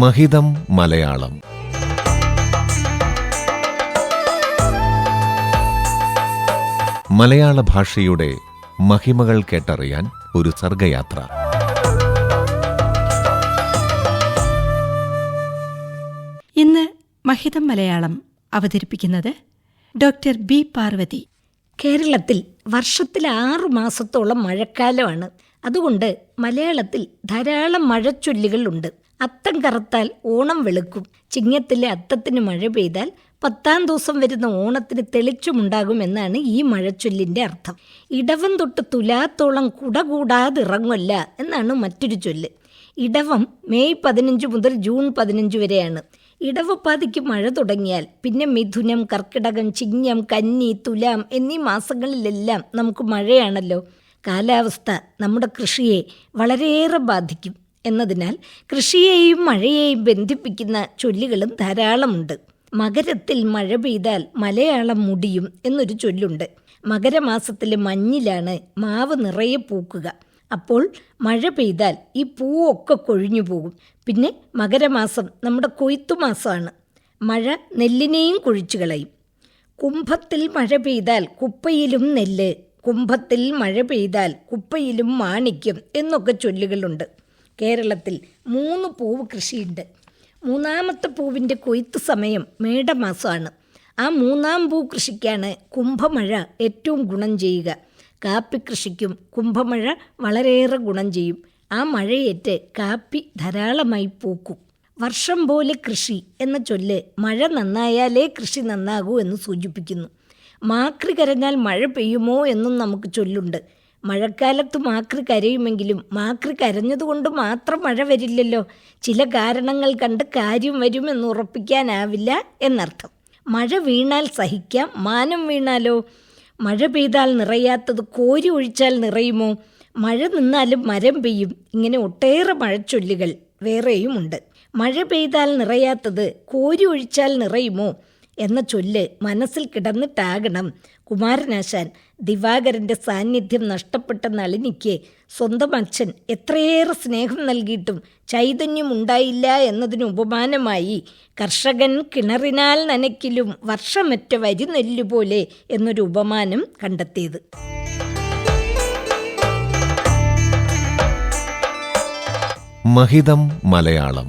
മഹിതം മലയാളം. മലയാള ഭാഷയുടെ മഹിമകൾ കേട്ടറിയാൻ ഒരു സർഗയാത്ര. ഇന്ന് മഹിതം മലയാളം അവതരിപ്പിക്കുന്നത് ഡോക്ടർ ബി പാർവതി. കേരളത്തിൽ വർഷത്തിൽ ആറു മാസത്തോളം മഴക്കാലമാണ്. അതുകൊണ്ട് മലയാളത്തിൽ ധാരാളം മഴച്ചൊല്ലുകളുണ്ട്. അത്തം കറുത്താൽ ഓണം വെളുക്കും. ചിങ്ങത്തിലെ അത്തത്തിന് മഴ പെയ്താൽ പത്താം ദിവസം വരുന്ന ഓണത്തിന് തെളിച്ചുമുണ്ടാകും എന്നാണ് ഈ മഴച്ചൊല്ലിന്റെ അർത്ഥം. ഇടവം തൊട്ട് തുലാത്തോളം കുട കൂടാതെ ഇറങ്ങുമല്ല എന്നാണ് മറ്റൊരു ചൊല്ല്. ഇടവം മെയ് പതിനഞ്ച് മുതൽ ജൂൺ പതിനഞ്ച് വരെയാണ്. ഇടവപ്പാതിക്ക് മഴ തുടങ്ങിയാൽ പിന്നെ മിഥുനം കർക്കിടകം ചിങ്ങം കന്നി തുലാം എന്നീ മാസങ്ങളിലെല്ലാം നമുക്ക് മഴയാണല്ലോ. കാലാവസ്ഥ നമ്മുടെ കൃഷിയെ വളരെയേറെ ബാധിക്കും. എന്നതിനാൽ കൃഷിയെയും മഴയെയും ബന്ധിപ്പിക്കുന്ന ചൊല്ലുകളും ധാരാളമുണ്ട്. മകരത്തിൽ മഴ പെയ്താൽ മലയാളം മുടിയും എന്നൊരു ചൊല്ലുണ്ട്. മകരമാസത്തിലെ മഞ്ഞിലാണ് മാവ് നിറയെ പൂക്കുക. അപ്പോൾ മഴ പെയ്താൽ ഈ പൂവൊക്കെ കൊഴിഞ്ഞു പോകും. പിന്നെ മകരമാസം നമ്മുടെ കൊയ്ത്തു മാസമാണ് മഴ നെല്ലിനെയും കൊഴിച്ചു കളയും. കുംഭത്തിൽ മഴ പെയ്താൽ കുപ്പയിലും നെല്ല് കുംഭത്തിൽ മഴ പെയ്താൽ കുപ്പയിലും മാണിക്യം എന്നൊക്കെ ചൊല്ലുകളുണ്ട്. കേരളത്തിൽ മൂന്ന് പൂവ് കൃഷിയുണ്ട്. മൂന്നാമത്തെ പൂവിന്റെ കൊയ്ത്ത് സമയം മേടമാസമാണ്. ആ മൂന്നാം പൂ കൃഷിക്കാണ് കുംഭമഴ ഏറ്റവും ഗുണം ചെയ്യുക. കാപ്പി കൃഷിക്കും കുംഭമഴ വളരെയേറെ ഗുണം ചെയ്യും. ആ മഴയേറ്റ് കാപ്പി ധാരാളമായി പൂക്കും. വർഷം പോലെ കൃഷി എന്ന ചൊല്ല് മഴ നന്നായാലേ കൃഷി നന്നാകൂ എന്ന് സൂചിപ്പിക്കുന്നു. മാക്രി കരഞ്ഞാൽ മഴ പെയ്യുമോ എന്നും നമുക്ക് ചൊല്ലുണ്ട്. മഴക്കാലത്ത് മാക്രി കരയുമെങ്കിലും മാക്രി കരഞ്ഞതുകൊണ്ട് മാത്രം മഴ വരില്ലല്ലോ. ചില കാരണങ്ങൾ കണ്ട് കാര്യം വരുമെന്ന് ഉറപ്പിക്കാനാവില്ല എന്നർത്ഥം. മഴ വീണാൽ സഹിക്കാം മാനം വീണാലോ? മഴ പെയ്താൽ നിറയാത്തത് കോരി ഒഴിച്ചാൽ നിറയുമോ? മഴ നിന്നാലും മരം പെയ്യും. ഇങ്ങനെ ഒട്ടേറെ മഴച്ചൊല്ലുകൾ വേറെയുമുണ്ട്. മഴ പെയ്താൽ നിറയാത്തത് കോരി ഒഴിച്ചാൽ നിറയുമോ? എന്ന ചൊല്ല് മനസ്സിൽ കിടന്നിട്ടാകണം കുമാരനാശാൻ ദിവാകരന്റെ സാന്നിധ്യം നഷ്ടപ്പെട്ട നളിനിക്ക് സ്വന്തം അച്ഛൻ എത്രയേറെ സ്നേഹം നൽകിയിട്ടും ചൈതന്യം ഉണ്ടായില്ല എന്നതിന് ഉപമാനമായി കർഷകൻ കിണറിനാൽ നനയ്ക്കിലും വർഷമറ്റ വരി നെല്ലുപോലെ എന്നൊരു ഉപമാനം കണ്ടെത്തിയത്. മഹിതം മലയാളം